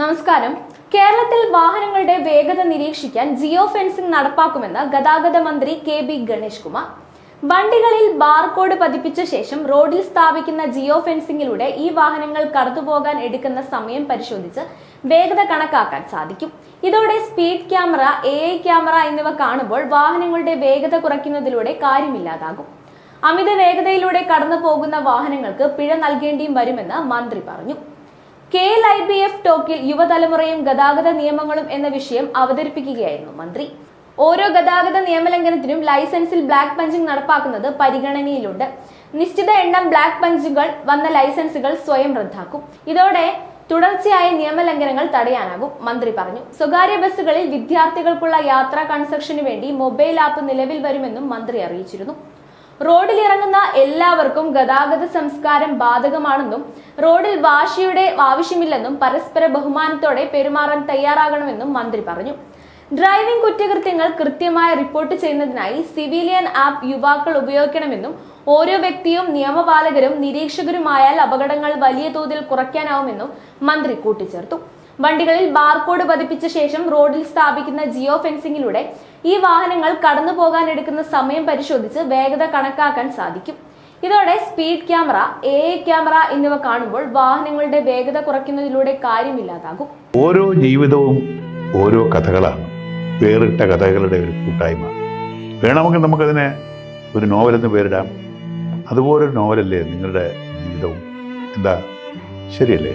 നമസ്കാരം. കേരളത്തിൽ വാഹനങ്ങളുടെ വേഗത നിരീക്ഷിക്കാൻ ജിയോ ഫെൻസിംഗ് നടപ്പാക്കുമെന്ന് ഗതാഗത മന്ത്രി കെ ബി ഗണേഷ് കുമാർ. വണ്ടികളിൽ ബാർകോഡ് പതിപ്പിച്ച ശേഷം റോഡിൽ സ്ഥാപിക്കുന്ന ജിയോ ഫെൻസിംഗിലൂടെ ഈ വാഹനങ്ങൾ കടന്നുപോകാൻ എടുക്കുന്ന സമയം പരിശോധിച്ച് വേഗത കണക്കാക്കാൻ സാധിക്കും. ഇതോടെ speed camera A I camera എന്നിവ കാണുമ്പോൾ വാഹനങ്ങളുടെ വേഗത കുറയ്ക്കുന്നതിലൂടെ കാര്യമില്ലാതാകും. അമിത വേഗതയിലൂടെ കടന്നു പോകുന്ന വാഹനങ്ങൾക്ക് പിഴ നൽകേണ്ടിയും വരുമെന്ന് മന്ത്രി പറഞ്ഞു. K L I B F ടോക്കിൽ യുവതലമുറയും ഗതാഗത നിയമങ്ങളും എന്ന വിഷയം അവതരിപ്പിക്കുകയായിരുന്നു മന്ത്രി. ഓരോ ഗതാഗത നിയമലംഘനത്തിനും ലൈസൻസിൽ ബ്ലാക്ക് പഞ്ചിംഗ് നടപ്പാക്കുന്നത് പരിഗണനയിലുണ്ട്. നിശ്ചിത എണ്ണം ബ്ലാക്ക് പഞ്ചുകൾ വന്ന ലൈസൻസുകൾ സ്വയം റദ്ദാക്കും. ഇതോടെ തുടർച്ചയായ നിയമലംഘനങ്ങൾ തടയാനാകും മന്ത്രി പറഞ്ഞു. സ്വകാര്യ ബസ്സുകളിൽ വിദ്യാർത്ഥികൾക്കുള്ള യാത്രാ കൺസ്ട്രക്ഷന് വേണ്ടി മൊബൈൽ ആപ്പ് നിലവിൽ വരുമെന്നും മന്ത്രി അറിയിച്ചിരുന്നു. റോഡിൽ ഇറങ്ങുന്ന എല്ലാവർക്കും ഗതാഗത സംസ്കാരം ബാധകമാണെന്നും റോഡിൽ വാശിയുടെ ആവശ്യമില്ലെന്നും പരസ്പര ബഹുമാനത്തോടെ പെരുമാറാൻ തയ്യാറാകണമെന്നും മന്ത്രി പറഞ്ഞു. ഡ്രൈവിംഗ് കുറ്റകൃത്യങ്ങൾ കൃത്യമായി റിപ്പോർട്ട് ചെയ്യുന്നതിനായി സിവിലിയൻ ആപ്പ് യുവാക്കൾ ഉപയോഗിക്കണമെന്നും ഓരോ വ്യക്തിയും നിയമപാലകരും നിരീക്ഷകരുമായാൽ അപകടങ്ങൾ വലിയ തോതിൽ കുറയ്ക്കാനാവുമെന്നും മന്ത്രി കൂട്ടിച്ചേർത്തു. വണ്ടികളിൽ ബാർകോഡ് പതിപ്പിച്ച ശേഷം റോഡിൽ സ്ഥാപിക്കുന്ന ജിയോ ഫെൻസിംഗിലൂടെ ഈ വാഹനങ്ങൾ കടന്നു പോകാൻ എടുക്കുന്ന സമയം പരിശോധിച്ച് വേഗത കണക്കാക്കാൻ സാധിക്കും. ഇതോടെ സ്പീഡ് ക്യാമറ എ ക്യാമറ എന്നിവ കാണുമ്പോൾ വാഹനങ്ങളുടെ വേഗത കുറയ്ക്കുന്നതിലൂടെ കാര്യമില്ലാതാകും ഓരോ ജീവിതവും ഓരോ കഥകളാണ്. വേറിട്ട കഥകളുടെ ഒരു കൂട്ടായ്മ. വേണമെങ്കിൽ നമുക്കതിനെ ഒരു നോവലെന്ന് പേരിടാം. അതുപോലൊരു നോവലല്ലേ നിങ്ങളുടെ ജീവിതവും? എന്താ? ശരിയല്ലേ?